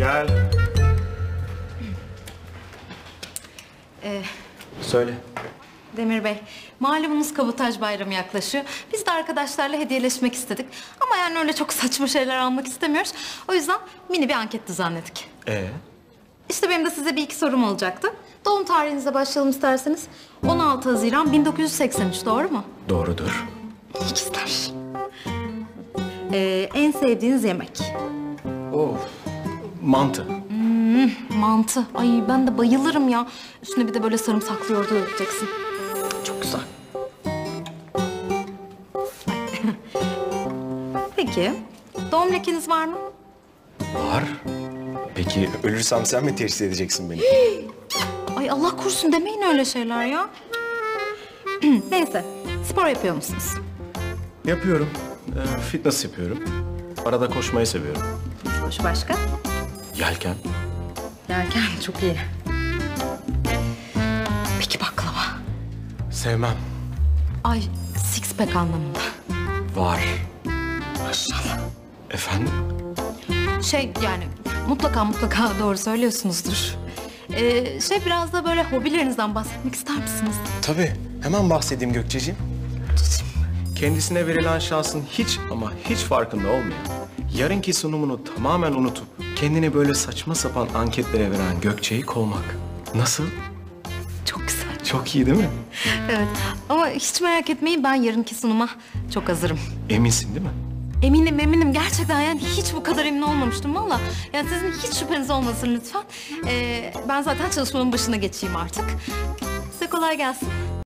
Gel. Ee, Söyle. Demir Bey, malumunuz kabotaj bayramı yaklaşıyor. Biz de arkadaşlarla hediyeleşmek istedik. Ama yani öyle çok saçma şeyler almak istemiyoruz. O yüzden mini bir anket düzenledik. Ee? İşte benim de size bir iki sorum olacaktı. Doğum tarihinize başlayalım isterseniz. 16 Haziran 1983 doğru mu? Doğrudur. İkizler. Ee, en sevdiğiniz yemek? Of. Mantı. Mantı. Ay ben de bayılırım ya. Üstüne bir de böyle sarımsaklı yoğurdu dökeceksin. Çok güzel. Peki, doğum lekeniz var mı? Var. Peki ölürsem sen mi teşhis edeceksin beni? Ay Allah korusun demeyin öyle şeyler ya. Neyse, spor yapıyor musunuz? yapıyorum. Ee, fitness yapıyorum. Arada koşmayı seviyorum. Hoş başka? Yelken. Yerken çok iyi. Peki baklava? Sevmem. Ay six pack anlamında. Var. Maşallah. Efendim? Şey yani mutlaka mutlaka doğru söylüyorsunuzdur. Ee, şey biraz da böyle hobilerinizden bahsetmek ister misiniz? Tabii. Hemen bahsedeyim Gökçeciğim. Kendisine verilen şansın hiç ama hiç farkında olmayan, yarınki sunumunu tamamen unutup kendini böyle saçma sapan anketlere veren Gökçe'yi kovmak. Nasıl? Çok güzel. Çok iyi değil mi? Evet ama hiç merak etmeyin ben yarınki sunuma çok hazırım. Eminsin değil mi? Eminim eminim gerçekten yani hiç bu kadar emin olmamıştım valla. Yani sizin hiç şüpheniz olmasın lütfen. Ee, ben zaten çalışmanın başına geçeyim artık. Size kolay gelsin.